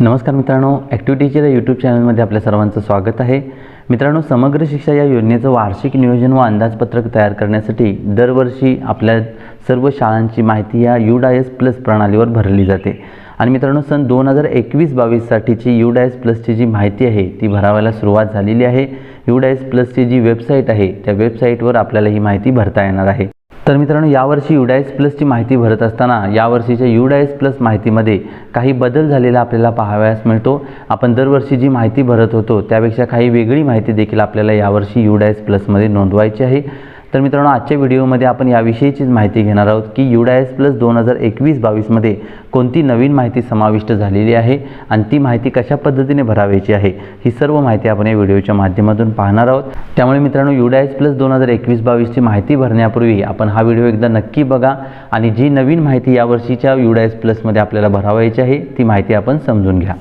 नमस्कार मित्रांनो ॲक्टिव्हिटीच्या या यूट्यूब चॅनलमध्ये आपल्या सर्वांचं स्वागत आहे. मित्रांनो समग्र शिक्षा या योजनेचं वार्षिक नियोजन व अंदाजपत्रक तयार करण्यासाठी दरवर्षी आपल्या सर्व शाळांची माहिती या यू डाय एस प्लस प्रणालीवर भरली जाते. आणि मित्रांनो सन दोन हजार एकवीस बावीससाठीची यू डाय एस प्लसची जी माहिती आहे ती भरावायला सुरुवात झालेली आहे. यू डाय एस प्लसची जी वेबसाईट आहे त्या वेबसाईटवर आपल्याला ही माहिती भरता येणार आहे. तर मित्रांनो यावर्षी युडायस प्लसची माहिती भरत असताना यावर्षीच्या युडायस प्लस माहितीमध्ये काही बदल झालेला आपल्याला पाहावयास मिळतो. आपण दरवर्षी जी माहिती भरत होतो त्यापेक्षा काही वेगळी माहिती देखील आपल्याला यावर्षी युडायस प्लसमध्ये नोंदवायची आहे. तर मित्रांनो आजच्या व्हिडिओमध्ये आपण याविषयीचीच माहिती घेणार आहोत की युडायस प्लस दोन हजार एकवीस बावीसमध्ये कोणती नवीन माहिती समाविष्ट झालेली आहे आणि ती माहिती कशा पद्धतीने भरावायची आहे ही सर्व माहिती आपण या व्हिडिओच्या माध्यमातून पाहणार आहोत. त्यामुळे मित्रांनो युडायस प्लस दोन हजार एकवीस बावीसची माहिती भरण्यापूर्वी आपण हा व्हिडिओ एकदा नक्की बघा आणि जी नवीन माहिती यावर्षीच्या युडायस प्लसमध्ये आपल्याला भरावायची आहे ती माहिती आपण समजून घ्या.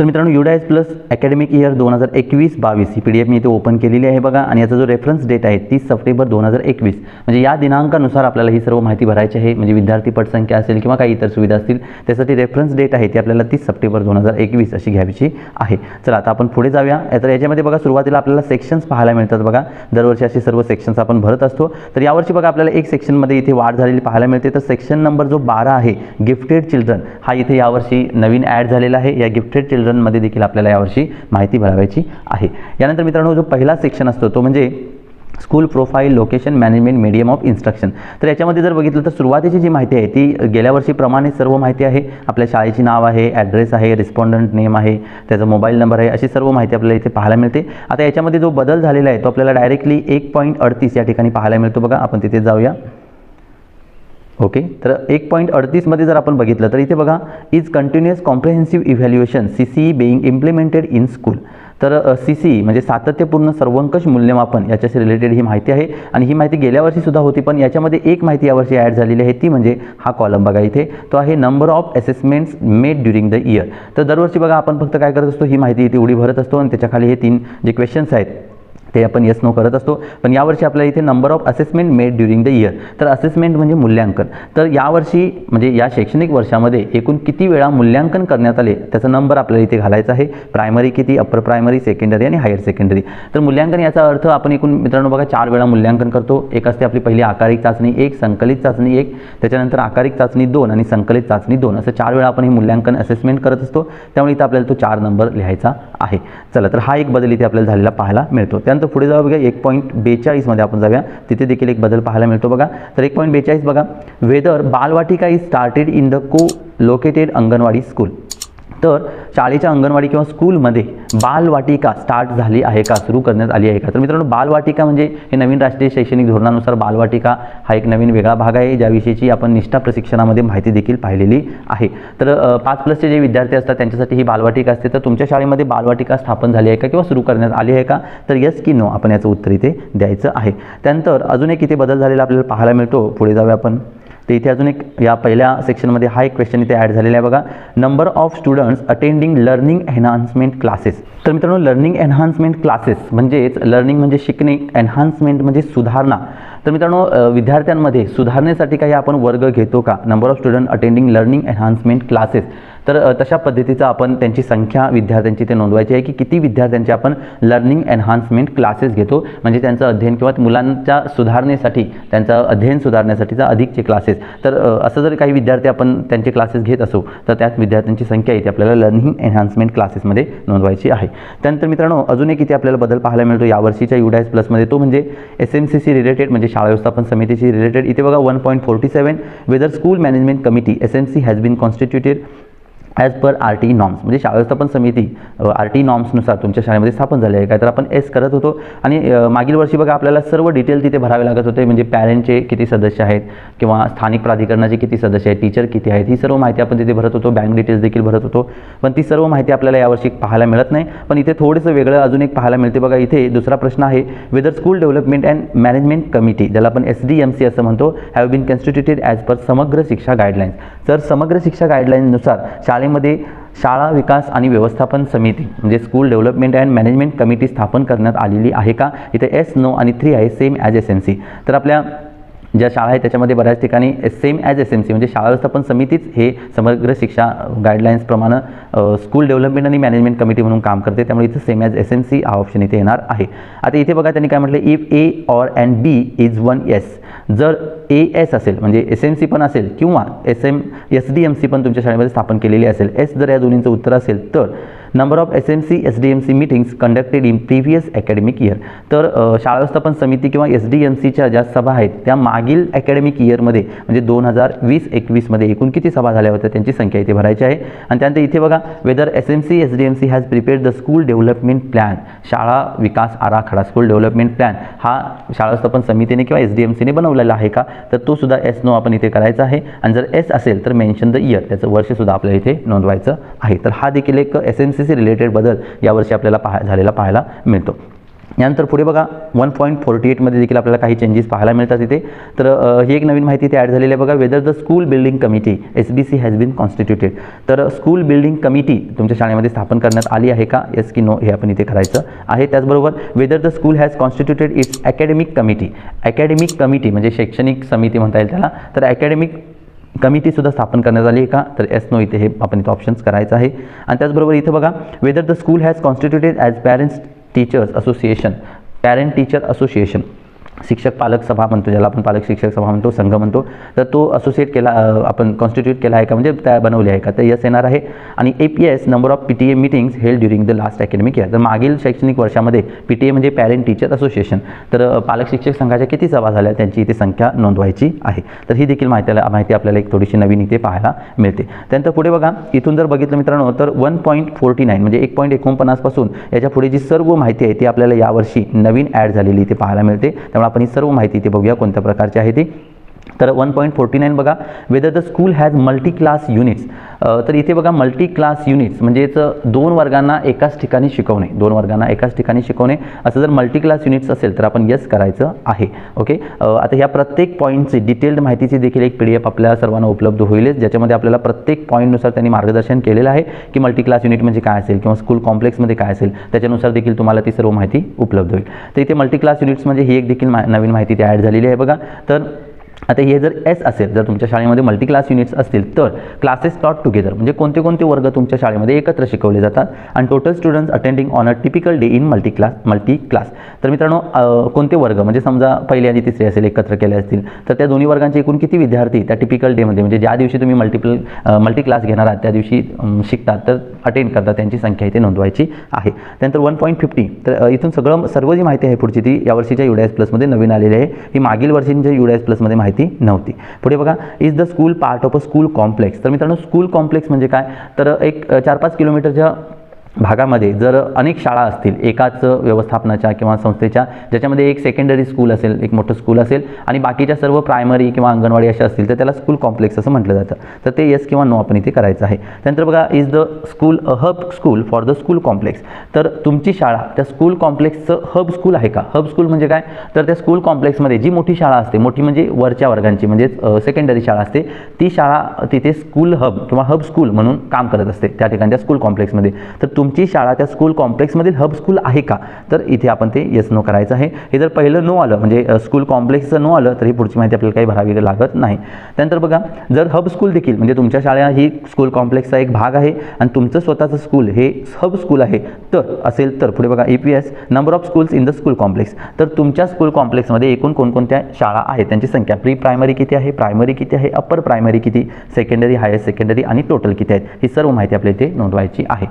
तर मित्रांनो युडायस प्लस अकॅडमिक इयर दोन हजार एकवीस बावीस ही पी डी एफ मी इथे ओपन केलेली आहे बघा. आणि याचा जो रेफरन्स डेट आहे तीस सप्टेंबर दोन हजार एकवीस. म्हणजे या दिनांकानुसार आपल्याला ही सर्व माहिती भरायची आहे. म्हणजे विद्यार्थी पटसंख्या असेल किंवा काही इतर सुविधा असतील त्यासाठी रेफरन्स डेट आहे ती आपल्याला तीस सप्टेंबर दोन हजार एकवीस अशी घ्यावीची आहे. चला आता आपण पुढे जाऊया. तर याच्यामध्ये बघा सुरुवातीला आपल्याला सेक्शन्स पाहायला मिळतात बघा. दरवर्षी असे सर्व सेक्शन्स आपण भरत असतो. तर यावर्षी बघा आपल्याला एक सेक्शनमध्ये इथे वाढ झालेली पाहायला मिळते. तर सेक्शन नंबर जो बारा आहे गिफ्टेड चिल्ड्रन हा इथे यावर्षी नवीन ॲड झालेला आहे. या गिफ्टेड चिल्ड्रन चिल्ड्रनमध्ये देखील आपल्याला यावर्षी माहिती भरावायची आहे. यानंतर मित्रांनो जो पहिला सेक्शन असतो तो म्हणजे school profile location management medium of instruction तर याच्यामध्ये जर बघितलं तर सुरुवातीची जी माहिती आहे ती गेल्या वर्षीप्रमाणे सर्व माहिती आहे. आपल्या शाळेची नाव आहे ॲड्रेस आहे रिस्पॉन्डंट नेम आहे त्याचा मोबाईल नंबर आहे अशी सर्व माहिती आपल्याला इथे पाहायला मिळते. आता याच्यामध्ये जो बदल झालेला आहे तो आपल्याला डायरेक्टली एक पॉईंट अडतीस या ठिकाणी पाहायला मिळतो बघा. आपण तिथे जाऊया. ओके? तर एक पॉईंट अडतीसमध्ये जर आपण बघितलं तर इथे बघा is continuous comprehensive evaluation C C being implemented in school तर सी सी म्हणजे सातत्यपूर्ण सर्वंकष मूल्यमापन याच्याशी रिलेटेड ही माहिती आहे. आणि ही माहिती गेल्या वर्षीसुद्धा होती पण याच्यामध्ये एक माहिती यावर्षी ॲड झालेली आहे ती म्हणजे हा कॉलम बघा इथे. तो आहे number of assessments made during the year तर दरवर्षी बघा आपण फक्त काय करत असतो ही माहिती इथे उडी भरत असतो आणि त्याच्याखाली हे तीन जे क्वेश्चन्स आहेत ते आपण येस नो करत असतो. पण यावर्षी आपल्याला इथे number of assessment made during the year तर असेसमेंट म्हणजे मूल्यांकन. तर यावर्षी म्हणजे या शैक्षणिक वर्षामध्ये एकूण किती वेळा मूल्यांकन करण्यात आले? त्याचा नंबर आपल्याला इथे घालायचा आहे. प्रायमरी किती? अप्पर प्रायमरी सेकंडरी आणि हायर सेकंडरी तर मूल्यांकन याचा अर्थ आपण एकूण मित्रांनो बघा चार वेळा मूल्यांकन करतो. एक असते आपली पहिली आकारिक चाचणी एक संकलित चाचणी एक. त्याच्यानंतर आकारिक चाचणी दोन आणि संकलित चाचणी दोन. असं चार वेळा आपण हे मूल्यांकन असेसमेंट करत असतो. त्यामुळे इथं आपल्याला तो चार नंबर लिहायचा आहे. चला तर हा एक बदल इथे आपल्याला झालेला पाहायला मिळतो. त्यानंतर पुढे जाऊ बघा एक पॉईंट बेचाळीसमध्ये आपण जाऊया. तिथे देखील एक बदल पाहायला मिळतो बघा. तर एक पॉईंट बेचाळीस बघा. Whether Balvatika is started in the co-located anganwadi school तर शाळेच्या अंगणवाडी किंवा स्कूलमध्ये बालवाटिका स्टार्ट झाली आहे का? सुरू करण्यात आली आहे का? तर मित्रांनो बालवाटिका म्हणजे हे नवीन राष्ट्रीय शैक्षणिक धोरणानुसार बालवाटिका हा एक नवीन वेगळा भाग आहे ज्याविषयीची आपण निष्ठा प्रशिक्षणामध्ये माहिती देखील पाहिलेली आहे. तर पाच प्लसचे जे विद्यार्थी असतात त्यांच्यासाठी ही बालवाटिका असते. तर तुमच्या शाळेमध्ये बालवाटिका स्थापन झाली आहे का किंवा सुरू करण्यात आली आहे का? तर यस की नो आपण याचं उत्तर इथे द्यायचं आहे. त्यानंतर अजून एक इथे बदल झालेला आपल्याला पाहायला मिळतो. पुढे जाऊया आपण. तर इथे अजून एक या पहिल्या सेक्शनमध्ये हा एक क्वेश्चन इथे ॲड झालेला आहे बघा. Number of students attending learning enhancement classes तर मित्रांनो लर्निंग एन्हान्समेंट क्लासेस म्हणजेच लर्निंग म्हणजे शिकणे एन्हान्समेंट म्हणजे सुधारणा. तर मित्रांनो विद्यार्थ्यांमध्ये सुधारणेसाठी काही आपण वर्ग घेतो का? Number of student attending learning enhancement classes तर तशा पद्धतीचा आपण त्यांची संख्या विद्यार्थ्यांची ते नोंदवायची आहे की किती विद्यार्थ्यांचे आपण लर्निंग एन्हान्समेंट क्लासेस घेतो? म्हणजे त्यांचं अध्ययन किंवा मुलांच्या सुधारणेसाठी त्यांचं अध्ययन सुधारण्यासाठीचा अधिकचे क्लासेस तर असं जर काही विद्यार्थी आपण त्यांचे क्लासेस घेत असू तर त्याच विद्यार्थ्यांची संख्या इथे आपल्याला लर्निंग एन्हान्समेंट क्लासेसमध्ये नोंदवायची आहे. त्यानंतर मित्रांनो अजून एक इथे आपल्याला बदल पाहायला मिळतो यावर्षीच्या युडायस प्लसमध्ये तो म्हणजे S M C C related म्हणजे शाळा व्यवस्थापन समितीशी रिलेटेड इथे बघा one point forty seven whether school management committee S M C has been constituted as per R T norms म्हणजे शाळा व्यवस्थापन समिती आर टी नॉर्म्सनुसार तुमच्या शाळेमध्ये स्थापन झाले आहे. काय तर आपण एस करत होतो. आणि मागील वर्षी बघा आपल्याला सर्व डिटेल तिथे भरावे लागत होते. म्हणजे पॅरेंटचे किती सदस्य आहेत किंवा स्थानिक प्राधिकरणाचे किती सदस्य आहेत टीचर किती आहेत ही सर्व माहिती आपण तिथे भरत होतो. बँक डिटेल्स देखील भरत होतो. पण ती सर्व माहिती आपल्याला यावर्षी पाहायला मिळत नाही. पण इथे थोडंसं वेगळं अजून एक पाहायला मिळते. बघा इथे दुसरा प्रश्न आहे. Whether school development and management committee ज्याला आपण एस डी एम सी असं म्हणतो have been constituted as per Samagra Shiksha guidelines तर समग्र शिक्षा गाईडलाईननुसार शाळेमध्ये शाळा विकास आणि व्यवस्थापन समिती म्हणजे school development and management committee स्थापन करण्यात आलेली आहे का? इथे एस नो आणि थ्री आहे same as S N C तर आपल्या ज्या शाळा आहेत त्याच्यामध्ये बऱ्याच ठिकाणी same as S M C म्हणजे शाळा व्यवस्थापन समितीच हे समग्र शिक्षा गाईडलाईन्सप्रमाणे स्कूल डेव्हलपमेंट आणि मॅनेजमेंट कमिटी म्हणून काम करते. त्यामुळे इथं same as S M C हा ऑप्शन इथे येणार आहे. आता इथे बघा त्यांनी काय म्हटलं if A or and B is one S जर ए एस असेल म्हणजे एस एम सी पण असेल किंवा S M S D M C पण तुमच्या शाळेमध्ये स्थापन केलेली असेल एस जर या दोन्हींचं उत्तर असेल तर number of S M C S D M C meetings conducted in previous academic year तर शाळा व्यवस्थापन समिती किंवा एस डी एम सीच्या ज्या सभा आहेत त्या मागील अकॅडमिक इयरमध्ये म्हणजे दोन हजार वीस एकवीसमध्ये एकूण किती सभा झाल्या होत्या त्यांची संख्या इथे भरायची आहे. आणि त्यानंतर इथे बघा whether S M C S D M C has prepared the school development plan शाळा विकास आराखडा स्कूल डेव्हलपमेंट प्लॅन हा शाळा व्यवस्थापन समितीने किंवा एस डी एम सीने बनवलेला आहे का? तर तो सुद्धा एस नो आपण इथे करायचा आहे. आणि जर एस असेल तर मेन्शन द इयर त्याचं वर्षसुद्धा आपल्याला इथे नोंदवायचं आहे. तर हा देखील एक S M C C related बदल यावर्षी आपल्याला पाहा झालेला पाहायला मिळतो. यानंतर पुढे बघा वन पॉईंट फोर्टी एटमध्ये देखील आपल्याला काही चेंजेस पाहायला मिळतात इथे. तर ही एक नवीन माहिती इथे ॲड झालेली आहे बघा whether the school building committee S B C has been constituted तर स्कूल बिल्डिंग कमिटी तुमच्या शाळेमध्ये स्थापन करण्यात आली आहे का? येस की नो हे आपण इथे करायचं आहे. त्याचबरोबर whether the school has constituted its academic committee academic committee म्हणजे शैक्षणिक समिती म्हणता येईल त्याला. तर अकॅडमिक कमिटीसुद्धा स्थापन करण्यात आली आहे का? तर एस नो इथे हे आपण इथं ऑप्शन्स करायचं आहे. आणि त्याचबरोबर इथे बघा whether the school has constituted as parents teachers association parent teacher association शिक्षक पालक सभा म्हणतो ज्याला आपण पालक शिक्षक सभा म्हणतो संघ म्हणतो तर तो असोसिएट केला आपण कॉन्स्टिट्यूट केला आहे का? म्हणजे त्या बनवली आहे का? तर यस येणार आहे. आणि A P S number of P T A meetings held during the last academic year तर मागील शैक्षणिक वर्षामध्ये पी टी ए म्हणजे पॅरेंट टीचर असोसिएशन तर पालक शिक्षक संघाच्या किती सभा झाल्या? त्यांची इथे संख्या नोंदवायची आहे. तर ही देखील माहिती माहिती आपल्याला एक थोडीशी नवीन इथे पाहायला मिळते. त्यानंतर पुढे बघा इथून जर बघितलं मित्रांनो तर वन पॉईंट फोर्टी नाईन म्हणजे एक पॉईंट एकोणपन्नासपासून याच्यापुढे जी सर्व माहिती आहे ती आपल्याला यावर्षी नवीन ॲड झालेली इथे पाहायला मिळते. त्यामुळे आपण ही सर्व माहिती इथे बघूया कोणत्या प्रकारची आहे ती. तर वन पॉईंट फोर्टी नाईन बघा whether the school has multi class units तर इथे बघा मल्टी क्लास युनिट्स म्हणजेच दोन वर्गांना एकाच ठिकाणी शिकवणे. दोन वर्गांना एकाच ठिकाणी शिकवणे. असं जर मल्टी क्लास युनिट्स असेल तर आपण यस करायचं आहे. ओके आता ह्या प्रत्येक पॉईंटची डिटेल्ड माहितीची देखील एक पी डी एफ आपल्या सर्वांना उपलब्ध होईलच. ज्याच्यामध्ये आपल्याला प्रत्येक पॉईंटनुसार त्यांनी मार्गदर्शन केलेलं आहे की मल्टी क्लास युनिट म्हणजे काय असेल किंवा स्कूल कॉम्प्लेक्समध्ये काय असेल त्याच्यानुसार देखील तुम्हाला ती सर्व माहिती उपलब्ध होईल. तर इथे मल्टी क्लास युनिट्स म्हणजे ही एक देखील मा नवीन माहिती ती ॲड झालेली आहे बघा. तर आता हे जर एस असेल जर तुमच्या शाळेमध्ये मल्टी क्लास युनिट्स असतील तर क्लासेस टॉट टुगेदर म्हणजे कोणते कोणते वर्ग तुमच्या शाळेमध्ये एकत्र शिकवले जातात आणि total students attending on a typical day in multi class multi class तर मित्रांनो कोणते वर्ग? म्हणजे समजा पहिली आणि तिसरी असेल एकत्र केले असतील तर त्या दोन्ही वर्गांचे एकूण किती विद्यार्थी त्या टिपिकल डेमध्ये म्हणजे ज्या दिवशी तुम्ही मल्टिपल मल्टी क्लास घेणार आहात त्या दिवशी शिकतात तर अटेंड करतात त्यांची संख्या इथे नोंदवायची आहे. त्यानंतर वन पॉईंट फिफ्टी तर इथून सगळं सर्व जी माहिती आहे पुढची ती यावर्षीच्या युडायस प्लसमध्ये नवीन आलेली आहे. ही मागील वर्षींच्या युडायस प्लसमध्ये माहिती नव्हती. पुढे बघा is the school part of a school complex तर मित्रांनो स्कूल कॉम्प्लेक्स म्हणजे काय? तर एक चार पाच किलोमीटरच्या भागामध्ये जर अनेक शाळा असतील एकाच व्यवस्थापनाच्या किंवा संस्थेच्या ज्याच्यामध्ये एक सेकंडरी स्कूल असेल एक मोठं स्कूल असेल आणि बाकीच्या सर्व प्रायमरी किंवा अंगणवाडी अशा असतील तर त्याला स्कूल कॉम्प्लेक्स असं म्हटलं जातं. तर ते येस किंवा नो आपण इथे करायचं आहे. त्यानंतर बघा is the school a hub school for the school complex तर तुमची शाळा त्या स्कूल कॉम्प्लेक्सचं हब स्कूल आहे का? हब स्कूल म्हणजे काय? तर त्या स्कूल कॉम्प्लेक्समध्ये जी मोठी शाळा असते मोठी म्हणजे वरच्या वर्गांची म्हणजेच सेकंडरी शाळा असते ती शाळा तिथे स्कूल हब किंवा हब स्कूल म्हणून काम करत असते त्या ठिकाणच्या स्कूल कॉम्प्लेक्समध्ये तर तुम तुमची शाळा त्या स्कूल कॉम्प्लेक्समधील हब स्कूल आहे का? तर इथे आपण ते येस नो करायचं आहे. हे जर पहिलं नो आलं म्हणजे स्कूल कॉम्प्लेक्सचं नो आलं तर ही पुढची माहिती आपल्याला काही भरावी लागत नाही. त्यानंतर बघा जर हब स्कूल देखील म्हणजे तुमच्या शाळा ही स्कूल कॉम्प्लेक्सचा एक भाग आहे आणि तुमचं स्वतःचं स्कूल हे हब स्कूल आहे तर असेल तर पुढे बघा E P S number of schools in the school complex तर तुमच्या स्कूल कॉम्प्लेक्समध्ये एकूण कोणकोणत्या शाळा आहेत? त्यांची संख्या प्री प्रायमरी किती आहे? प्रायमरी किती आहे? अप्पर प्रायमरी किती? सेकंडरी हायर सेकंडरी आणि टोटल किती आहेत? ही सर्व माहिती आपल्या इथे नोंदवायची आहे.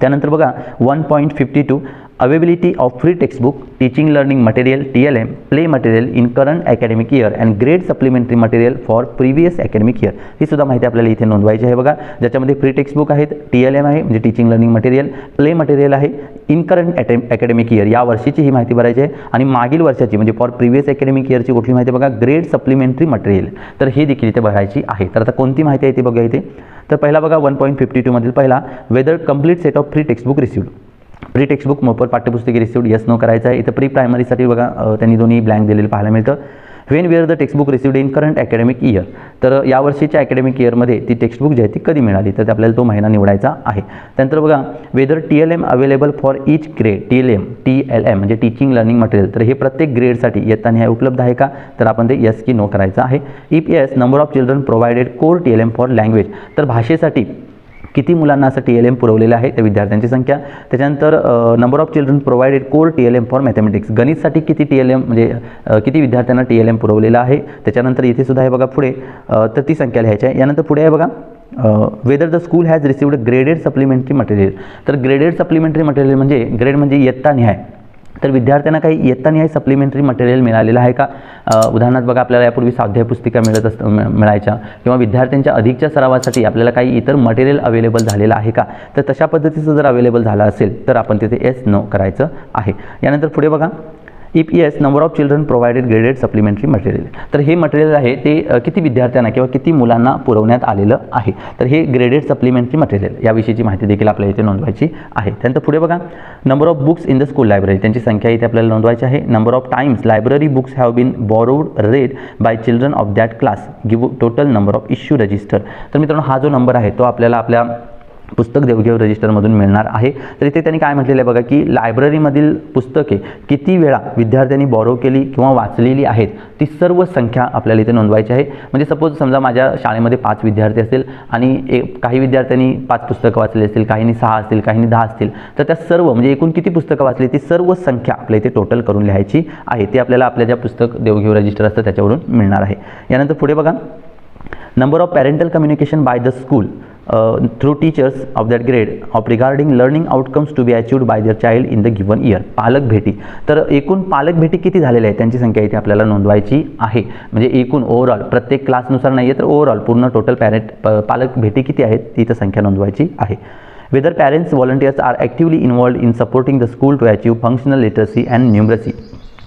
त्यानंतर बघा one point fifty two availability of free textbook teaching learning material T L M play material in current academic year and grade supplementary material for previous academic year ही सुद्धा माहिती आपल्याला इथे नोंदवायची आहे बघा. ज्याच्यामध्ये फ्री टेक्स्टबुक आहेत टी एल एम आहे म्हणजे teaching learning material play material आहे इन करंट अटे अकॅडमिक इयर या वर्षीची ही माहिती भरायची आहे. आणि मागील वर्षाची म्हणजे फॉर प्रिव्हियस अकॅडमिक इयरची कुठली माहिती बघा? ग्रेड सप्लिमेंटरी मटेरियल तर ही देखील इथे भरायची आहे. तर आता कोणती माहिती आहे ती बघा इथे. तर पहिला बघा वन पॉईंट फिफ्टी टूमधील पहिला whether complete set of free textbook received pre textbook मोफत पाठ्यपुस्तके रिसिव्ड यस नो करायचं आहे. इथं प्री प्रायमरीसाठी बघा त्यांनी दोन्ही ब्लँक दिलेलं पाहायला मिळतं. When were the textbook received in current academic year तर यावर्षीच्या अकॅडमिक इयरमध्ये ती टेक्स्टबुक जी आहे ती कधी मिळाली? तर आपल्याला तो महिना निवडायचा आहे. त्यानंतर बघा whether T L M available for each grade T L M T L M म्हणजे टीचिंग लर्निंग मटेरियल तर हे प्रत्येक ग्रेडसाठी येताना हे उपलब्ध आहे का? तर आपण ते यस की नो करायचं आहे. If yes number of children provided core T L M for language तर भाषेसाठी किती मुलांना असं टी एल एम पुरवलेलं आहे त्या विद्यार्थ्यांची संख्या? त्याच्यानंतर number of children provided core T L M for mathematics गणितसाठी किती टी एल एम म्हणजे किती विद्यार्थ्यांना टी एल एम पुरवलेलं आहे? त्याच्यानंतर इथे सुद्धा आहे बघा पुढे तर ती संख्या लिहायची आहे. यानंतर पुढे आहे बघा whether the school has received graded supplementary material तर ग्रेडेड सप्लिमेंटरी मटेरियल म्हणजे ग्रेड म्हणजे इयत्ता निहाय. तर विद्यार्थ्यांना काही येताना हे सप्लिमेंटरी मटेरियल मिळालेलं आहे का? उदाहरणार्थ बघा आपल्याला यापूर्वी साध्या पुस्तिका मिळत असत मिळायच्या. किंवा विद्यार्थ्यांच्या अधिकच्या सरावासाठी आपल्याला काही इतर मटेरियल अवेलेबल झालेलं आहे का? तर तशा पद्धतीचं जर अवेलेबल झालं असेल तर आपण तिथे एस नो करायचं आहे. यानंतर पुढे बघा. If yes number of children provided graded supplementary material तर हे मटेरियल आहे ते किती विद्यार्थ्यांना किंवा किती मुलांना पुरवण्यात आलेलं आहे? तर हे ग्रेडेड सप्लिमेंटरी मटेरियल याविषयीची माहिती देखील आपल्याला इथे नोंदवायची आहे. त्यानंतर पुढे बघा number of books in the school library त्यांची संख्या इथे आपल्याला नोंदवायची आहे. Number of times library books have been borrowed read by children of that class give total number of issue register तर मित्रांनो हा जो नंबर आहे तो आपल्याला आपल्या पुस्तक देवघेव रजिस्टरमधून मिळणार आहे. तर इथे त्यांनी काय म्हटलेलं आहे बघा की लायब्ररीमधील पुस्तके किती वेळा विद्यार्थ्यांनी बॉरो केली किंवा वाचलेली आहेत ती सर्व संख्या आपल्याला इथे नोंदवायची आहे. म्हणजे सपोज समजा माझ्या शाळेमध्ये पाच विद्यार्थी असतील आणि एक काही विद्यार्थ्यांनी पाच पुस्तकं वाचली असतील काहींनी सहा असतील काहींनी दहा असतील तर त्या सर्व म्हणजे एकूण किती पुस्तकं वाचली ती सर्व संख्या आपल्या इथे टोटल करून लिहायची आहे. ती आपल्याला आपल्या ज्या पुस्तक देवघेव रजिस्टर असतं त्याच्यावरून मिळणार आहे. यानंतर पुढे बघा. Number of parental communication by the school uh, through teachers of that grade of regarding learning outcomes to be achieved by their child in the given year पालक भेटी तर एकूण पालक भेटी किती झालेल्या आहेत त्यांची संख्या इथे आपल्याला नोंदवायची आहे म्हणजे एकूण ओव्हरऑल प्रत्येक क्लासनुसार नाही आहे तर ओव्हरऑल पूर्ण टोटल पॅरेंट पालक भेटी किती आहेत ती इथं संख्या नोंदवायची आहे whether parents volunteers are actively involved in supporting the school to achieve functional literacy and numeracy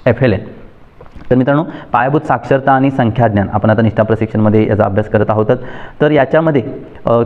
F L N तर मित्रांनो पायाभूत साक्षरता आणि संख्याज्ञान आपण आता निष्ठा प्रशिक्षणमध्ये याचा अभ्यास करत आहोत तर याच्यामध्ये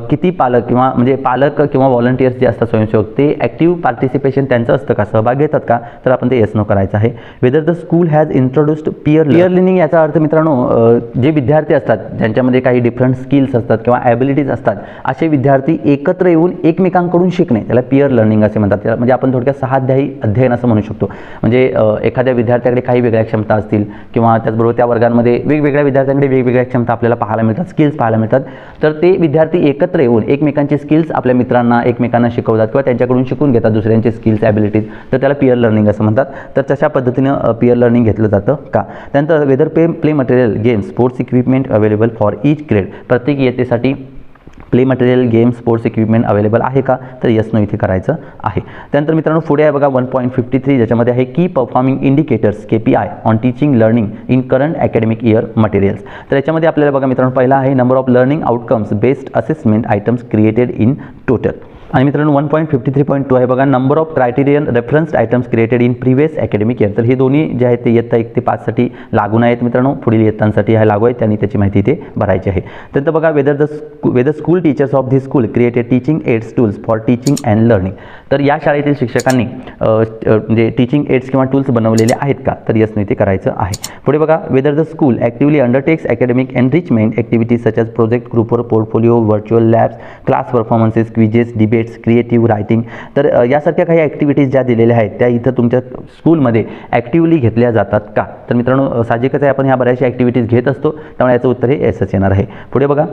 किती पालक किंवा म्हणजे पालक किंवा व्हॉलंटियर्स जे असतात स्वयंसेवक ते ॲक्टिव्ह पार्टिसिपेशन त्यांचं असतं का? सहभाग घेतात का? तर आपण ते येस नो करायचं आहे. Whether the school has introduced peer peer learning याचा अर्थ मित्रांनो जे विद्यार्थी असतात ज्यांच्यामध्ये काही डिफरंट स्किल्स असतात किंवा ॲबिलिटीज असतात असे विद्यार्थी एकत्र येऊन एकमेकांकडून शिकणे त्याला पियर लर्निंग असे म्हणतात. त्याला म्हणजे आपण थोडक्यात सहाध्यायी अध्ययन असं म्हणू शकतो. म्हणजे एखाद्या विद्यार्थ्याकडे काही वेगळ्या क्षमता असतील किंवा त्याचबरोबर त्या वर्गांमध्ये वेगवेगळ्या विद्यार्थ्यांकडे वेगवेगळ्या क्षमता आपल्याला पाहायला मिळतात स्किल्स पाहायला मिळतात. तर ते विद्यार्थी एकत्र येऊन एकमेकांचे स्किल्स आपल्या मित्रांना एकमेकांना शिकवतात किंवा त्यांच्याकडून शिकून घेतात दुसऱ्यांचे स्किल्स ॲबिलिटीज तर त्याला पियर लर्निंग असं म्हणतात. तर तशा पद्धतीनं पियर लर्निंग घेतलं जातं का? त्यानंतर whether pay play material games sports equipment available for each grade प्रत्येक इयत्तेसाठी play material game sports equipment available आहे का? तर यस नो इथे करायचं आहे. त्यानंतर मित्रांनो पुढे आहे बघा वन पॉईंट फिफ्टी थ्री ज्याच्यामध्ये आहे की performing indicators K P I on teaching learning in current academic year materials तर याच्यामध्ये आपल्याला बघा मित्रांनो पहिला आहे number of learning outcomes based assessment items created in total आणि मित्रांनो one point fifty three point two आहे बघा. Number of criterion referenced items created in previous academic year तर हे दोन्ही जे आहेत ते इयत्ता एक ते पाचसाठी लागून आहेत मित्रांनो. पुढील इयत्तांसाठी हा लागू आहे. त्यांनी त्याची माहिती इथे भरायची आहे. त्यानंतर बघा whether the whether school teachers of this school created teaching aids tools for teaching and learning तर या शाळेतील शिक्षकांनी म्हणजे टीचिंग एड्स किंवा टूल्स बनवलेले आहेत का? तर यस ते करायचं आहे. पुढे बघा whether the school actively undertakes academic enrichment activities such as project group work portfolio virtual labs class performances quizzes debates creative writing तर यासारख्या काही ॲक्टिव्हिटीज ज्या दिलेल्या आहेत त्या इथं तुमच्या स्कूलमध्ये ॲक्टिव्हली घेतल्या जातात का? तर मित्रांनो साहजिकच आहे आपण ह्या बऱ्याचशा ॲक्टिव्हिटीज घेत असतो त्यामुळे याचं उत्तर हे एसच येणार आहे. पुढे बघा.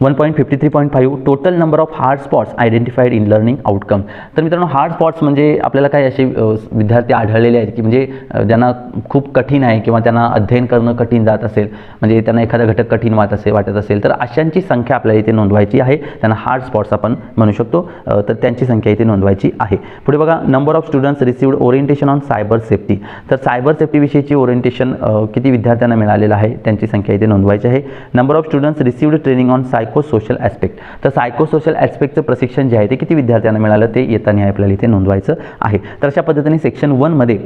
One point fifty three point five total number of hard spots identified in learning outcome तर मित्रांनो हार्ड स्पॉट्स म्हणजे आपल्याला काही असे विद्यार्थी आढळलेले आहेत की म्हणजे ज्यांना खूप कठीण आहे किंवा त्यांना अध्ययन करणं कठीण जात असेल म्हणजे त्यांना एखादा घटक कठीण वाट असेल वाटत असेल तर अशांची संख्या आपल्याला इथे नोंदवायची आहे. त्यांना हार्ड स्पॉट्स आपण म्हणू शकतो. तर त्यांची संख्या इथे नोंदवायची आहे. पुढे बघा number of students received orientation on cyber safety तर सायबर सेफ्टीविषयीची ओरिएंटेशन किती विद्यार्थ्यांना मिळालेलं आहे त्यांची संख्या इथे नोंदवायची आहे. Number of students received training on psy social aspect तर सायकोसोशल ॲस्पेक्टचं प्रशिक्षण जे आहे ते किती विद्यार्थ्यांना मिळालं? ते येताना आपल्याला इथे नोंदवायचं आहे. तर अशा पद्धतीने सेक्शन वनमध्ये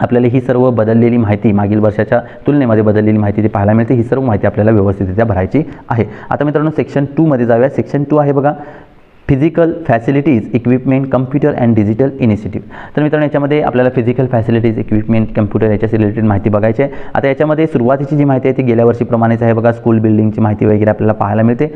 आपल्याला ही सर्व बदललेली माहिती मागील वर्षाच्या तुलनेमध्ये बदललेली माहिती ती पाहायला मिळते. ही सर्व माहिती आपल्याला व्यवस्थितरित्या भरायची आहे. आता मित्रांनो सेक्शन टूमध्ये जाऊया. सेक्शन टू आहे बघा. Physical facilities equipment computer and digital initiative तर मित्रांनो याच्यामध्ये आपल्याला फिजिकल फॅसिलिटीज इक्विपमेंट कम्प्युटर याच्याशी रिलेटेड माहिती बघायची आहे. आता याच्यामध्ये सुरुवातीची जी माहिती आहे ती गेल्या वर्षीप्रमाणेच आहे बघा. स्कूल बिल्डिंगची माहिती वगैरे आपल्याला पाहायला मिळते.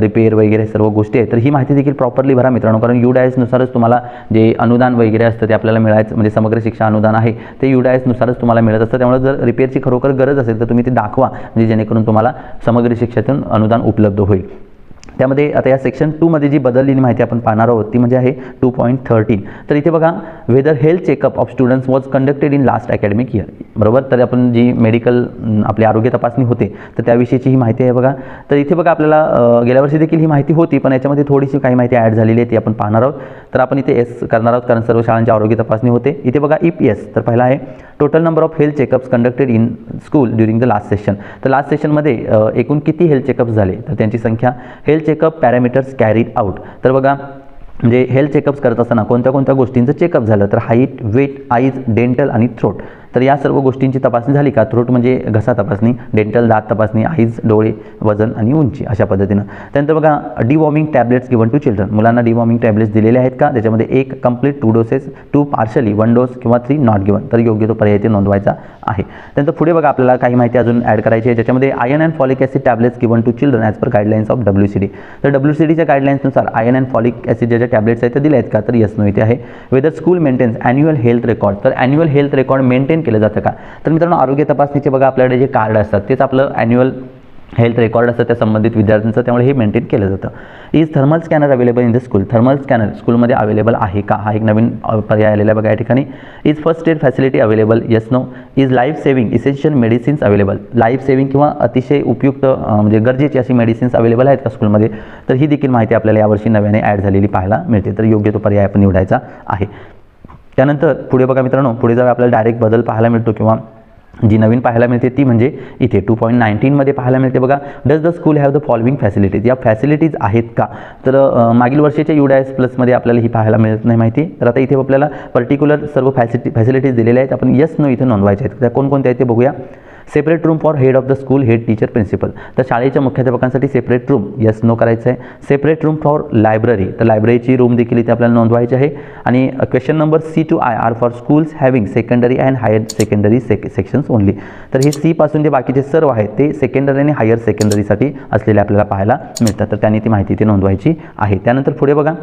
रिपेअर वगैरे सर्व गोष्टी आहेत. तर ही माहिती देखील प्रॉपरली भरा मित्रांनो कारण यू डायसनुसारच तुम्हाला जे अनुदान वगैरे असतं ते आपल्याला मिळायचं म्हणजे समग्र शिक्षा अनुदान आहे ते यू डायसनुसारच तुम्हाला मिळत असतं. त्यामुळे जर रिपेअरची खरोखर गरज असेल तर तुम्ही ते दाखवा म्हणजे जेणेकरून तुम्हाला समग्र शिक्षातून अनुदान उपलब्ध होईल. त्यामध्ये आता या सेक्शन टूमध्ये जी बदललेली माहिती आपण पाहणार आहोत ती म्हणजे आहे टू पॉईंट थर्टीन तर इथे बघा whether health checkup of students was conducted in last academic year बरोबर? तर आपण जी मेडिकल आपली आरोग्य तपासणी होते तर त्याविषयीची ही माहिती आहे बघा. तर इथे बघा आपल्याला गेल्या वर्षी देखील ही माहिती होती पण याच्यामध्ये थोडीशी काही माहिती ॲड झालेली आहे ती आपण पाहणार आहोत. तर आपण इथे एस करणार आहोत कारण सर्व शाळांची आरोग्य तपासणी होते. इथे बघा ई पी एस तर पहिला आहे total number of health checkups conducted in school during the last session तर लास्ट सेशनमध्ये एकूण किती हेल्थ चेकअप्स झाले? तर त्यांची संख्या health checkup parameters carried out तर बघा म्हणजे हेल्थ चेकअप्स करत असताना कोणत्या कोणत्या गोष्टींचं चेकअप झालं? तर हाईट वेट आईज डेंटल आणि थ्रोट तर या सर्व गोष्टींची तपासणी झाली का? थ्रोट म्हणजे घसा तपासणी डेंटल दात तपासणी आईज डोळे वजन आणि उंची अशा पद्धतीनं. त्यानंतर बघा deworming tablets given to children मुलांना डिवॉर्मिंग टॅब्लेट्स दिलेले आहेत का? त्याच्यामध्ये एक complete two doses two partially one dose किंवा थ्री नॉट गिवन तर योग्य तो पर्याय ते नोंदवायचा आहे. त्यानंतर पुढे बघा आपल्याला काही माहिती अजून ॲड करायची आहे. ज्याच्यामध्ये iron and folic acid tablets given to children as per guidelines of W C D तर डब्ल्यू सी डीच्या गाईडलाईन्सनुसार आयन अँड फॉलिक ॲसिड ज्या टॅब्लेट्स आहेत ते दिल्या आहेत का? तर यस नो इथे आहे. Whether school maintains annual health record तर ॲन्युअल हेल्थ रेकॉर्ड मेंटेन केलं जातं का? तर मित्रांनो आरोग्य तपासणीचे बघा आपल्याकडे जे कार्ड असतात तेच आपलं ॲन्युअल हेल्थ रेकॉर्ड असतं त्या संबंधित विद्यार्थ्यांचं त्यामुळे हे मेंटेन केलं जातं. Is thermal scanner available in the school thermal scanner स्कूलमध्ये अवेलेबल आहे का? हा एक नवीन पर्याय आलेला बघा या ठिकाणी. Is first aid facility available yes no is life saving essential medicines available life saving किंवा अतिशय उपयुक्त म्हणजे गरजेची अशी मेडिसिन्स अवेलेबल आहेत का स्कूलमध्ये तर ही देखील माहिती आपल्याला यावर्षी नव्याने ॲड झालेली पाहायला मिळते. तर योग्य तो पर्याय आपण निवडायचा आहे. त्यानंतर पुढे बघा मित्रांनो पुढे जाऊया आपल्याला डायरेक्ट बदल पाहायला मिळतो किंवा जी नवीन पाहायला मिळते ती म्हणजे इथे टू पॉईंट नाईन्टीनमध्ये पाहायला मिळते बघा. Does the school have the following facilities या फॅसिलिटीज आहेत का? तर मागील वर्षाच्या एस प्लसमध्ये आपल्याला ही पाहायला मिळत नाही माहिती. तर आता इथे आपल्याला पर्टिक्युलर सर्व फॅसिलिटी फॅसिलिटीज दिलेल्या आहेत. आपण यस नो इथे नोंदवायच्या आहेत. त्या कोणकोणत्या आहेत ते बघूया. Separate room for head of the school head teacher principal तर शाळेच्या मुख्याध्यापकांसाठी सेपरेट रूम यस नो करायचं आहे सेपरेट रूम फॉर लायब्ररी तर लायब्ररीची रूम देखील इथे आपल्याला नोंदवायची आहे. आणि question number C two I R for schools having secondary and higher secondary sec sections only तर हे सी पासून जे बाकीचे सर्व आहेत ते सेकंडरी आणि हायर सेकंडरीसाठी असलेले आपल्याला पाहायला मिळतात. तर त्यांनी ती माहिती इथे नोंदवायची आहे. त्यानंतर पुढे बघा.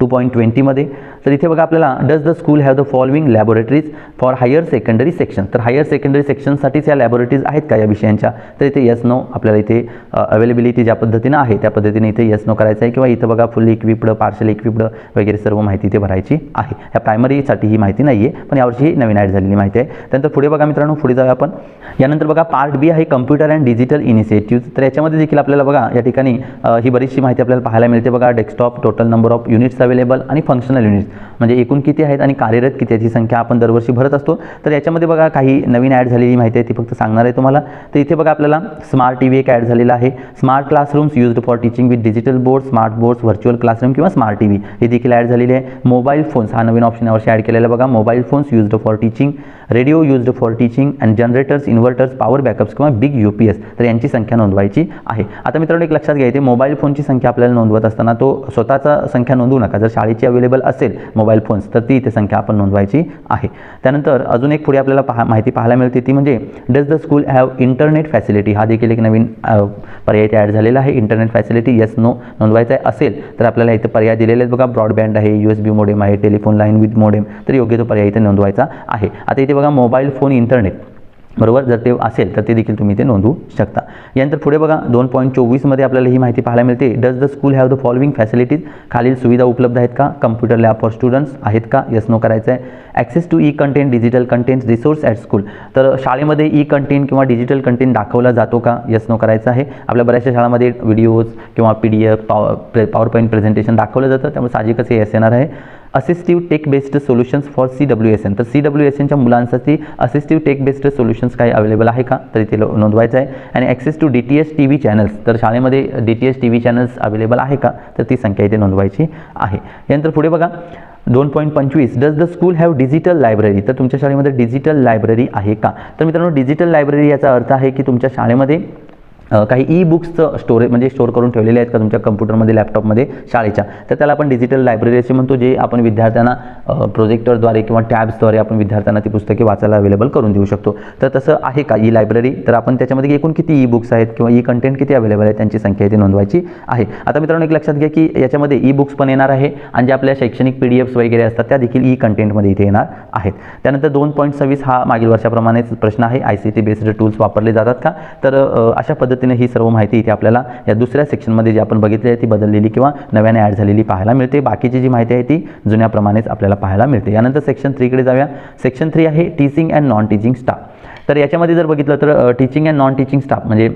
टू पॉईंट ट्वेंटीमध्ये तर इथे बघा आपल्याला does the school have the following laboratories for higher secondary section तर हायर सेकंडरी सेक्शनसाठीच या लॅबोरेटरीज आहेत का या विषयांच्या? तर इथे यस नो आपल्याला इथे अवेलेबिलिटी ज्या पद्धतीनं आहे त्या पद्धतीने इथे यस नो करायचं आहे. किंवा इथं बघा फुल्ली इक्विप्ड पार्शल इक्विप्ड वगैरे सर्व माहिती इथे भरायची आहे. या प्रायमरीसाठी ही माहिती नाही आहे पण यावर्षी ही नवीन ॲड झालेली माहिती आहे. त्यानंतर पुढे बघा मित्रांनो पुढे जाऊया आपण. यानंतर बघा पार्ट बी आहे कम्प्युटर अँड डिजिटल इनिशिएटिव्ह तर याच्यामध्ये देखील आपल्याला बघा या ठिकाणी ही बरीचशी माहिती आपल्याला पाहायला मिळते. बघा desktop total number of units available आणि फंक्शनल युनिट्स म्हणजे एकूण किती आहेत आणि कार्यरत किती आहेत ही संख्या आपण दरवर्षी भरत असतो. तर याच्यामध्ये बघा काही नवीन ॲड झालेली माहिती आहे ती फक्त सांगणार आहे तुम्हाला. तर इथे बघा आपल्याला स्मार्ट टी व्ही एक ॲड झालेला आहे. Smart classrooms used for teaching with digital board smart boards virtual classroom किंवा स्मार्ट टी व्ही ही देखील ॲड झालेली आहे. मोबाईल फोन्स हा नवीन ऑप्शन यावर्षी ॲड केलेला बघा. Mobile phones used for teaching radio used for teaching and generators inverters power backups किंवा बिग यू पी एस तर यांची संख्या नोंदवायची आहे. आता मित्रांनो एक लक्षात घ्यायचे मोबाईल फोनची संख्या आपल्याला नोंदवत असताना तो स्वतःचा संख्या नोंदवू नका. जर शाळेची अवेलेबल असेल मोबाईल फोन्स. तर ती इथे संख्या आपण नोंदवायची आहे. त्यानंतर अजून एक पुढे आपल्याला पहा माहिती पाहायला मिळते ती म्हणजे does the school have internet facility हा देखील एक नवीन पर्याय इथे ॲड झालेला आहे. इंटरनेट फॅसिलिटी येस नो नोंदवायचा आहे असेल तर आपल्याला इथे पर्याय दिलेले आहेत. बघा ब्रॉडबँड आहे यू एस बी मोडेम आहे टेलिफोन लाईन विथ मोडेम तर योग्य तो पर्याय इथे नोंदवायचा आहे. आता इथे बघा मोबाईल फोन इंटरनेट बरोबर? जर ते असेल तर ते देखील तुम्ही ते नोंदवू शकता. यानंतर पुढे बघा दोन पॉईंट चोवीसमध्ये आपल्याला ही माहिती पाहायला मिळते. Does the school have the following facilities खालील सुविधा उपलब्ध आहेत का? कम्प्युटर लॅब फॉर स्टुडंट्स आहेत का? यस नो करायचं आहे access to e content digital content resource at school तर शाळेमध्ये ई कंटेंट किंवा डिजिटल कंटेंट दाखवला जातो का? यस नो करायचं आहे. आपल्या बऱ्याचशा शाळामध्ये व्हिडिओज किंवा P D F power pre power point presentation दाखवलं जातं. त्यामुळे साहजिकच हे येस येणार आहे. Assistive tech based solutions for C W S N तर सी डब्ल्यू एस एनच्या मुलांसाठी असिस्टिव्ह टेक बेस्ड सोल्युशन्स काही अवेलेबल आहे का? तर इथे नोंदवायचं आहे. आणि access to D T S T V channels तर शाळेमध्ये D T S T V channels available आहे का? तर ती संख्या इथे नोंदवायची आहे. यानंतर पुढे बघा. दोन पॉईंट पंचवीस. Does the school have digital library तर तुमच्या शाळेमध्ये डिजिटल लायब्ररी आहे का? तर मित्रांनो डिजिटल लायब्ररी याचा अर्थ आहे की तुमच्या शाळेमध्ये काही ई बुक्सचं स्टोरेज म्हणजे स्टोअर करून ठेवलेले आहेत का तुमच्या कम्प्युटरमध्ये लॅपटॉपमध्ये शाळेच्या? तर त्याला आपण डिजिटल लायब्ररी असे म्हणतो जे आपण विद्यार्थ्यांना प्रोजेक्टरद्वारे किंवा टॅब्सद्वारे आपण विद्यार्थ्यांना ती पुस्तके वाचायला अवेलेबल करून देऊ शकतो. तर तसं आहे का ई लायब्ररी तर आपण त्याच्यामध्ये एकूण किती ई बुक्स आहेत किंवा ई कंटेंट किती अवेलेबल आहे त्यांची संख्या इथे नोंदवायची आहे. आता मित्रांनो एक लक्षात घ्या की याच्यामध्ये ई बुक्स पण येणार आहे आणि जे आपल्या शैक्षणिक पी डी एफ्स वगैरे असतात त्या देखील ई कंटेंटमध्ये इथे येणार आहेत. त्यानंतर दोन पॉईंट सव्वीस हा मागील वर्षाप्रमाणेच प्रश्न आहे. I C T based tools वापरले जातात का? तर अशा पद्धती पद्धतीने ही सर्व माहिती इथे आपल्याला या दुसऱ्या सेक्शनमध्ये जी आपण बघितली आहे ती बदललेली किंवा नव्याने ॲड झालेली पाहायला मिळते. बाकीची जी माहिती आहे ती जुन्याप्रमाणेच आपल्याला पाहायला मिळते. यानंतर सेक्शन थ्रीकडे जाऊया. सेक्शन थ्री आहे teaching and non teaching staff तर याच्यामध्ये जर बघितलं तर teaching and non teaching staff म्हणजे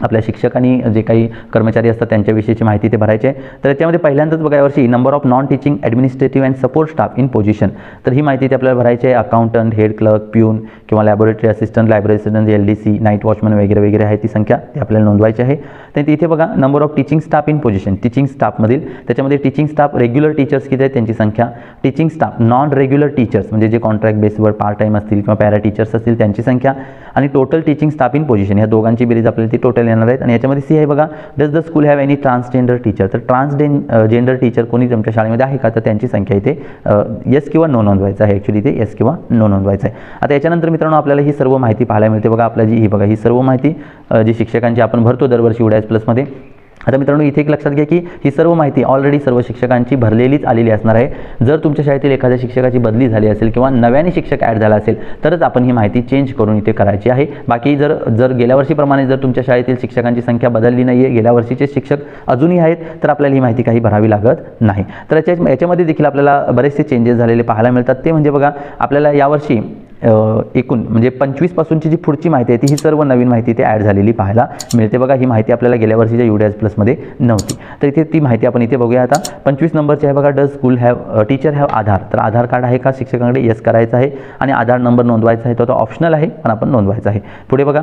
आपल्या शिक्षकांनी जे काही कर्मचारी असतात त्यांच्याविषयीची माहिती ते भरायची. आहे तर याच्यामध्ये पहिल्यांदाच बघा यावर्षी number of non teaching administrative and support staff in position तर ही माहिती ते आपल्याला भरायची. आहे अकाउंटंट हेड क्लर्क प्यून किंवा laboratory assistant library assistant L D C night watchman वगैरे वगैरे आहे ती संख्या ती आपल्याला नोंदवायची आहे. तर इथे बघा number of teaching staff in position teaching स्टाफमधील त्याच्यामध्ये टीचिंग स्टाफ रेग्युलर टीचर्स किती आहेत त्यांची संख्या? Teaching staff non regular teachers म्हणजे जे कॉन्ट्रॅक्ट बेसवर पार्ट टाईम असतील किंवा पॅरा टीचर्स असतील त्यांची संख्या. आणि total teaching staff in position ह्या दोघांची बेरीज आपल्याला ती टोटल येणार आहेत. आणि याच्यामध्ये सी आहे बघा does the school have any transgender teacher तर ट्रान्सडेन जेंडर टीचर कोणी तुमच्या शाळेमध्ये आहे का? तर त्यांची संख्या इथे येस किंवा नो नोंदवायचं आहे. ॲक्च्युली इथे येस किंवा नो नोंदवायचं आहे. आता याच्यानंतर मित्रांनो आपल्याला ही सर्व माहिती पाहायला मिळते. बघा आपल्या जी ही बघा ही सर्व माहिती जी शिक्षकांची आपण भरतो दरवर्षी उड्यास प्लसमध्ये आता मित्रांनो इथे एक लक्षात घ्या की ही सर्व माहिती ऑलरेडी सर्व शिक्षकांची भरलेलीच आलेली असणार आहे. जर तुमच्या शाळेतील एखाद्या शिक्षकाची बदली झाली असेल किंवा नव्याने शिक्षक ॲड झाला असेल तरच आपण ही माहिती चेंज करून इथे करायची आहे. बाकी जर जर गेल्या वर्षीप्रमाणे जर तुमच्या शाळेतील शिक्षकांची संख्या बदलली नाही आहे गेल्या वर्षीचे शिक्षक अजूनही आहेत तर आपल्याला ही माहिती काही भरावी लागत नाही. तर याच्या याच्यामध्ये देखील आपल्याला बरेचसे चेंजेस झालेले पाहायला मिळतात. ते म्हणजे बघा आपल्याला यावर्षी एकूण म्हणजे पंचवीसपासूनची जी पुढची माहिती आहे ती ही सर्व नवीन माहिती इथे ॲड झालेली पाहायला मिळते. बघा ही माहिती आपल्याला गेल्या वर्षीच्या युडीएस प्लसमध्ये नव्हती. तर इथे ती माहिती आपण इथे बघूया आता. पंचवीस नंबरची आहे बघा does school have teacher have Aadhaar? तर आधार कार्ड आहे का? शिक्षकांकडे येस करायचं आहे. आणि आधार नंबर नोंदवायचा आहे तो आता ऑप्शनल आहे पण आपण नोंदवायचा आहे. पुढे बघा.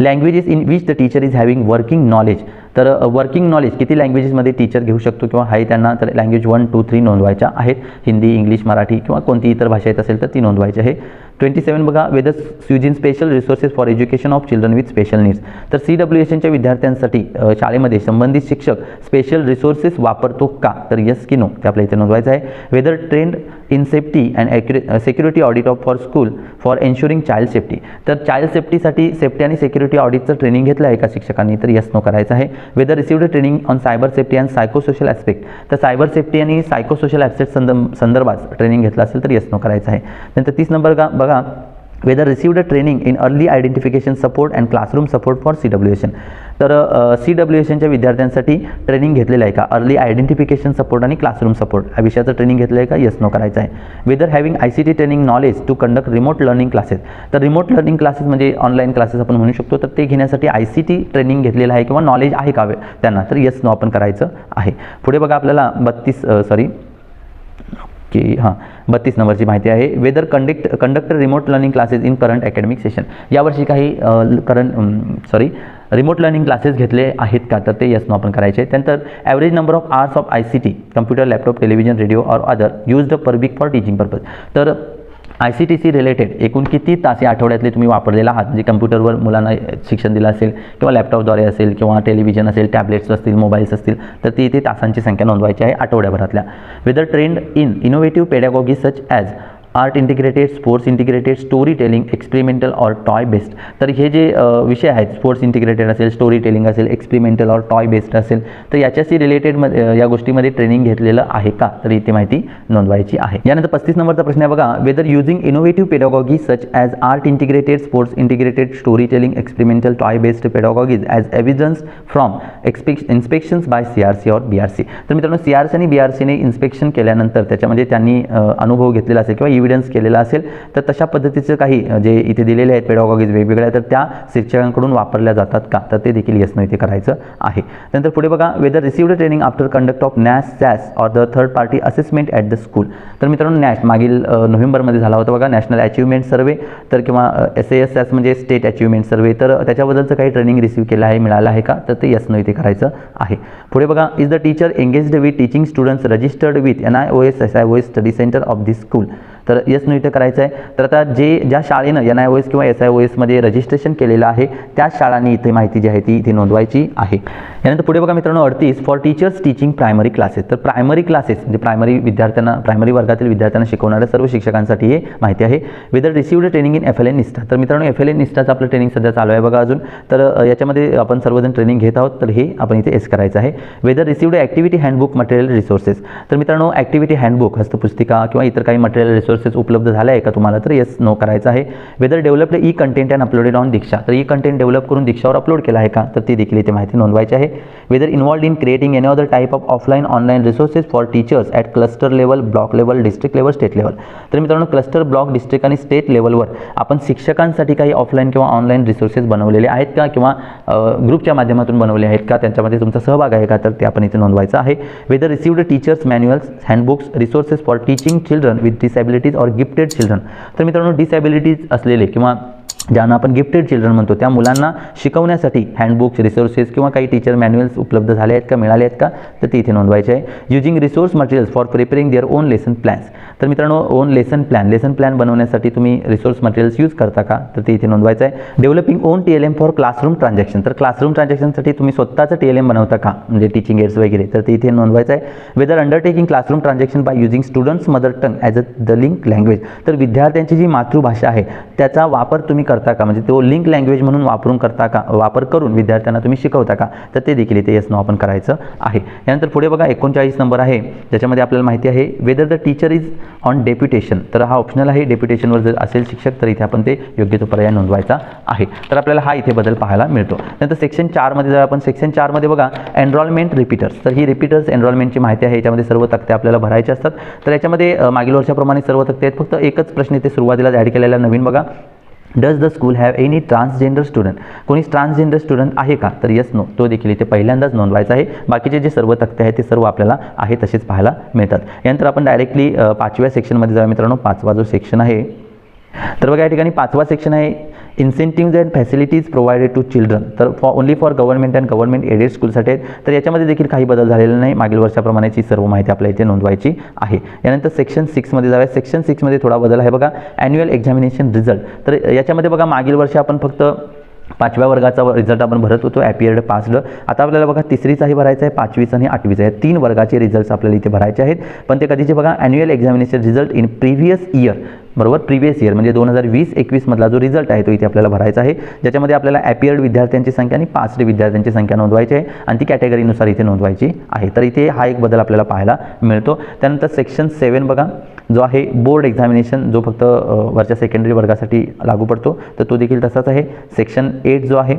Languages in which the teacher is having working knowledge तर वर्किंग नॉलेज किती लँग्वेजेसमध्ये टीचर घेऊ शकतो किंवा आहे त्यांना तर लँग्वेज वन टू थ्री नोंदवायच्या आहेत. हिंदी इंग्लिश मराठी किंवा कोणती इतर भाषा येत असेल तर ती नोंदवायची आहे. ट्वेंटी सेवन बघा whether using special resources for education of children with special needs तर सी डब्ल्यू एस एनच्या विद्यार्थ्यांसाठी शाळेमध्ये संबंधित शिक्षक स्पेशल रिसोर्सेस वापरतो का? तर यस की नो ते आपल्या इथे नोंदवायचं आहे. Whether trained in safety and secure security audit of for school for ensuring child safety तर चाइल्ड सेफ्टीसाठी सेफ्टी आणि सिक्युरिटी ऑडिटचं ट्रेनिंग घेतलं आहे का शिक्षकांनी? तर यस नो करायचं आहे. Whether received training on cyber safety and psychosocial aspect तर सायबर सेफ्टी आणि सायकोसोशल ॲस्पेक्ट संदर्भ संदर्भात ट्रेनिंग घेतलं असेल तर येस नो करायचं आहे. नंतर तीस नंबर का बघा whether received training in early identification support and classroom support for C W S N तर सी डब्ल्यू एस एनच्या विद्यार्थ्यांसाठी ट्रेनिंग घेतलेलं आहे का? अर्ली आयडेंटिफिकेशन सपोर्ट आणि क्लासरूम सपोर्ट या विषयाचं ट्रेनिंग घेतलं आहे का? येस नो करायचं आहे. Whether having I C T training knowledge to conduct remote learning classes तर रिमोट लर्निंग क्लासेस म्हणजे ऑनलाईन क्लासेस आपण म्हणू शकतो. तर ते घेण्यासाठी आय सी टी ट्रेनिंग घेतलेलं आहे किंवा नॉलेज आहे का? त्यांना. तर येस नो आपण करायचं आहे. पुढे बघा आपल्याला बत्तीस सॉरी की हां बत्तीस नंबरची माहिती आहे. Whether conduct conductor remote learning classes in current academic session यावर्षी काही current sorry remote learning classes घेतले आहेत का? तर ते यस नो आपण करायचे त्यानंतर average number of hours of I C T computer laptop television radio or other the per week for teaching purpose तर I C T C related एकूण किती तास या आठवड्यातले तुम्ही वापरलेला आहात? म्हणजे कम्प्युटरवर मुलांना शिक्षण दिलं असेल किंवा लॅपटॉपद्वारे असेल किंवा टेलिव्हिजन असेल टॅबलेट्स असतील मोबाईल्स असतील तर ती इथे तासांची संख्या नोंदवायची आहे आठवड्याभरातल्या. Whether trained in innovative pedagogy such as art integrated sports integrated storytelling experimental or toy based तर हे जे विषय आहेत स्पोर्ट्स इंटिग्रेटेड असेल स्टोरी टेलिंग असेल एक्सपेरिमेंटल ऑर टॉय बेस्ड असेल तर याच्याशी रिलेटेड या गोष्टीमध्ये ट्रेनिंग घेतलेलं आहे का? तर इथे माहिती नोंदवायची आहे. यानंतर पस्तीस नंबरचा प्रश्न आहे बघा whether using innovative pedagogy such as art integrated sports integrated storytelling experimental toy based pedagogies as evidence from एक्सपेक्श inspections by C R C or B R C तर मित्रांनो सी आर सी आणि बी आर सीने inspection केल्यानंतर त्याच्यामध्ये म्हणजे त्यांनी अनुभव घेतलेला असेल किंवा इव्हिडन्स केलेला असेल तर तशा पद्धतीचं काही जे इथे दिलेले आहेत पेडॉगॉगीज वेगवेगळ्या तर त्या शिक्षकांकडून वापरल्या जातात का? तर ते देखील येस इथे करायचं आहे. नंतर पुढे बघा whether received training after conduct of NAS SAS or the third party assessment at the school तर मित्रांनो नॅश मागील नोव्हेंबरमध्ये झाला होता बघा नॅशनल अचिव्हमेंट सर्वे तर किंवा एस ए एस एस म्हणजे स्टेट अचिव्हमेंट सर्वे तर त्याच्याबद्दलचं काही ट्रेनिंग रिसीव्ह केलं आहे मिळालं आहे का? तर ते यस इथे करायचं आहे. पुढे बघा is the teacher engaged with teaching students registered with N I O S S I O S study centre of this school तर तर यस नो इथं करायचं आहे. तर आता जे ज्या शाळेनं एन आय ओ एस किंवा एस आय ओ एसमध्ये रजिस्ट्रेशन केलेलं आहे त्या शाळांनी इथे माहिती जी आहे ती इथे नोंदवायची आहे. यानंतर पुढे बघा मित्रांनो अडतीस for teachers teaching primary classes तर प्रायमरी क्लासेस म्हणजे प्रायमरी विद्यार्थ्यांना प्रायमरी वर्गातील विद्यार्थ्यांना शिकवणाऱ्या सर्व शिक्षकांसाठी हे माहिती आहे. Whether received training in F L N Nishtha तर मित्रांनो एफ एल एन निस्टाचं आपलं ट्रेनिंग सध्या चालू आहे बघा अजून. तर याच्यामध्ये आपण सर्वजण ट्रेनिंग घेत आहोत. तर हे आपण इथे एस करायचं आहे. Whether received activity handbook material resources तर मित्रांनो ॲक्टिव्हिटी हँडबुक हस्तपुस्तिका किंवा इतर काही मटेरियल रिसोर्सेस उपलब्ध झाले आहे का तुम्हाला? तर येस नो करायचं आहे. Whether developed e content and uploaded on Diksha तर ई कंटेंट डेव्हलप करून दीक्षावर अपलोड केला आहे का? तर ती देखील इथे माहिती नोंदवायची आहे. Whether involved in creating any other type of offline online resources for teachers at cluster level block level district level state level तर मित्रांनो क्लस्टर ब्लॉक डिस्ट्रिक्ट आणि स्टेट लेवलवर आपण शिक्षकांसाठी काही ऑफलाईन किंवा ऑनलाईन रिसोर्सेस बनवलेले आहेत का? किंवा ग्रुपच्या माध्यमातून बनवले आहेत का? त्यांच्यामध्ये तुमचा सहभाग आहे का? तर ते आपण इथे नोंदवायचं आहे. Whether received teachers manuals handbooks resources for teaching children with disabilities or gifted children तर मित्रांनो डिसॅबिलिटीज असलेले किंवा ज्यांना आपण गिफ्टेड चिल्ड्रन म्हणतो त्या मुलांना शिकवण्यासाठी हँडबुक्स रिसोर्सेस किंवा काही टीचर मॅन्युअल्स उपलब्ध झाले आहेत का मिळाले आहेत का तर ते इथे नोंदवायचे आहे. Using resource materials for preparing their own lesson plans तर मित्रांनो own lesson plan lesson plan बनवण्यासाठी तुम्ही रिसोर्स मटेरियल्स यूज करता का? तर ते इथे नोंदवायचं आहे. Developing own T L M for classroom transaction तर क्लासरूम ट्रान्झॅक्शनसाठी तुम्ही स्वतःचं टी एल एम बनवता का? म्हणजे टीचिंग एड्स वगैरे. तर ते इथे नोंदवायचं आहे. Whether undertaking classroom transaction by using students mother tongue as a the link language तर विद्यार्थ्यांची जी मातृभाषा आहे त्याचा वापर तुम्ही करता का? म्हणजे तो लिंक लँग्वेज म्हणून वापरून करता का? वापर करून विद्यार्थ्यांना तुम्ही शिकवता का? तर ते देखील इथे येस नो आपण करायचं आहे. यानंतर पुढे बघा एकोणचाळीस नंबर आहे. ज्याच्यामध्ये आपल्याला माहिती आहे whether the teacher is on deputation तर हा ऑप्शनल आहे. डेप्युटेशनवर जर असेल शिक्षक तर इथे आपण ते योग्य तो पर्याय नोंदवायचा आहे. तर आपल्याला हा इथे बदल पाहायला मिळतो. नंतर सेक्शन चारमध्ये जर आपण सेक्शन चारमध्ये बघा एनरॉलमेंट रिपीटर्स तर ही रिपीटर्स एनरॉलमेंटची माहिती आहे. याच्यामध्ये सर्व तक्ते आपल्याला भरायचे असतात. तर याच्यामध्ये मागील वर्षाप्रमाणे सर्व तक्ते आहेत. फक्त एकच प्रश्न इथे सुरुवातीला ॲड केलेला नवीन बघा. Does the school have any transgender student कोणी ट्रान्सजेंडर स्टुडंट आहे का? तर यस नो तो देखील इथे पहिल्यांदाच नोंदवायचा आहे. बाकीचे जे सर्व तक्ते आहेत ते सर्व आपल्याला आहे तसेच पाहायला मिळतात. यानंतर आपण डायरेक्टली पाचव्या सेक्शनमध्ये जाऊया मित्रांनो. पाचवा जो सेक्शन आहे तर बघा या ठिकाणी पाचवा सेक्शन आहे. Incentives and facilities provided to children तर for only for government and government aided स्कूलसाठी आहेत. तर याच्यामध्ये देखील काही बदल झालेला नाही. मागील वर्षाप्रमाणेची सर्व माहिती आपल्या इथे नोंदवायची आहे. यानंतर सेक्शन सिक्समध्ये जाऊया. सेक्शन सिक्समध्ये थोडा बदल आहे बघा. ॲन्युअल एक्झामिनेशन रिझल्ट तर याच्यामध्ये बघा मागील वर्षी आपण फक्त पाचव्या वर्गाचा रिझल्ट आपण भरत होतो. ॲपियर्ड पासड आता आपल्याला बघा तिसरीचाही भरायचा आहे पाचवीचा आणि आठवीचा आहे. तीन वर्गाचे रिझल्ट्स आपल्याला इथे भरायचे आहेत. पण ते कधीचे बघा annual examination result in previous year बरोबर? प्रिव्हियस इयर म्हणजे दोन हजार वीस एकवीसमधला जो रिझल्ट आहे तो इथे आपल्याला भरायचा आहे. ज्याच्यामध्ये आपल्याला ॲपियर्ड विद्यार्थ्यांची संख्या आणि पासड विद्यार्थ्यांची संख्या नोंदवायची आहे. आणि ती कॅटेगरीनुसार इथे नोंदवायची आहे. तर इथे हा एक बदल आपल्याला पाहायला मिळतो. त्यानंतर सेक्शन सेवन बघा जो आहे बोर्ड एक्झामिनेशन जो फक्त वरच्या सेकंडरी वर्गासाठी लागू पडतो. तर तो देखील तसाच आहे. सेक्शन एट जो आहे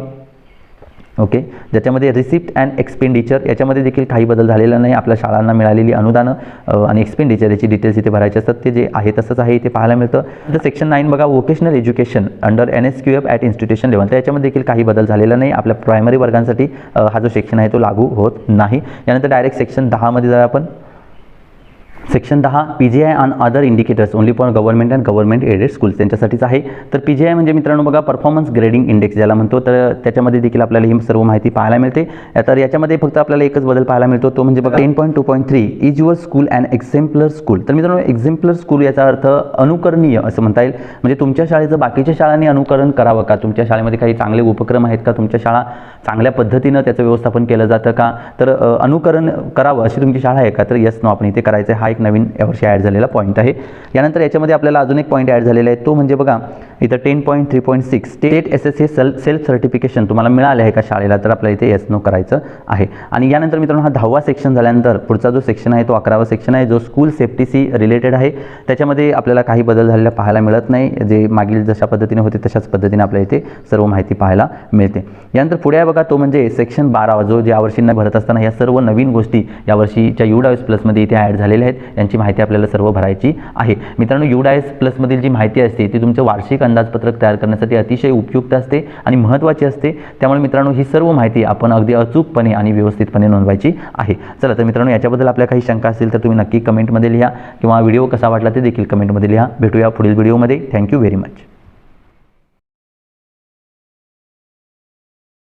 ओके ज्याच्यामध्ये रिसिप्ट अँड एक्सपेंडिचर याच्यामध्ये देखील काही बदल झालेला नाही. आपल्या शाळांना मिळालेली अनुदानं आणि एक्सपेंडिचर याची डिटेल्स इथे भरायचे असतात. ते जे आहे तसंच आहे इथे पाहायला मिळतं. तर सेक्शन नाईन बघा vocational education under N S Q F at institution level तर याच्यामध्ये देखील काही बदल झालेला नाही. आपल्या प्रायमरी वर्गांसाठी हा जो सेक्शन आहे तो लागू होत नाही. यानंतर डायरेक्ट सेक्शन दहामध्ये जर आपण. सेक्शन दहा P G I and other indicators only for government and government aided schools त्यांच्यासाठीच आहे. तर पी जी आय म्हणजे मित्रांनो बघा परफॉर्मन्स ग्रेडिंग इंडेक्स ज्याला म्हणतो तर त्याच्यामध्ये देखील आपल्याला ही सर्व माहिती पाहायला मिळते. तर याच्यामध्ये फक्त आपल्याला एकच बदल पाहायला मिळतो तो म्हणजे बघा ten point two point three is your school and exemplar school तर मित्रांनो एक्झेम्पलर स्कूल याचा अर्थ अनुकरणीय असं म्हणता येईल. म्हणजे तुमच्या शाळेचं बाकीच्या शाळांनी अनुकरण करावं का? तुमच्या शाळेमध्ये काही चांगले उपक्रम आहेत का? तुमच्या शाळा चांगल्या पद्धतीनं त्याचं व्यवस्थापन केलं जातं का? तर अनुकरण करावं अशी तुमची शाळा आहे का? तर यस नो आपण इथे करायचं आहे हा एक नवीन यावर्षी ॲड झालेला पॉईंट आहे. यानंतर याच्यामध्ये आपल्याला अजून एक पॉईंट ॲड झालेला आहे. तो म्हणजे बघा इथं ten point three point six state S S C cell self certification तुम्हाला मिळाले आहे का शाळेला? तर आपल्याला इथे येस नो करायचं आहे. आणि यानंतर मित्रांनो हा दहावा सेक्शन झाल्यानंतर पुढचा जो सेक्शन आहे तो अकरावा सेक्शन आहे जो स्कूल सेफ्टीशी रिलेटेड आहे. त्याच्यामध्ये आपल्याला काही बदल झालेला पाहायला मिळत नाही. जे मागील जशा पद्धतीने होते तशाच पद्धतीने आपल्याला इथे सर्व माहिती पाहायला मिळते. यानंतर पुढे आहे बघा तो म्हणजे सेक्शन बारावा जो ज्या वर्षींना भरत असताना या सर्व नवीन गोष्टी यावर्षीच्या यू डायस प्लसमध्ये इथे ॲड झालेल्या आहेत. यांची माहिती आपल्याला सर्व भरायची आहे. मित्रांनो यू डायस प्लसमधील जी माहिती असते ती तुमचं वार्षिक अंदाजपत्रक तयार करण्यासाठी अतिशय उपयुक्त असते आणि महत्त्वाची असते. त्यामुळे मित्रांनो ही सर्व माहिती आपण अगदी अचूकपणे आणि व्यवस्थितपणे नोंदवायची आहे. चला तर मित्रांनो याच्याबद्दल आपल्या काही शंका असतील तर तुम्ही नक्की कमेंटमध्ये लिहा किंवा व्हिडिओ कसा वाटला ते देखील कमेंटमध्ये लिहा. भेटूया पुढील व्हिडिओमध्ये. Thank you very much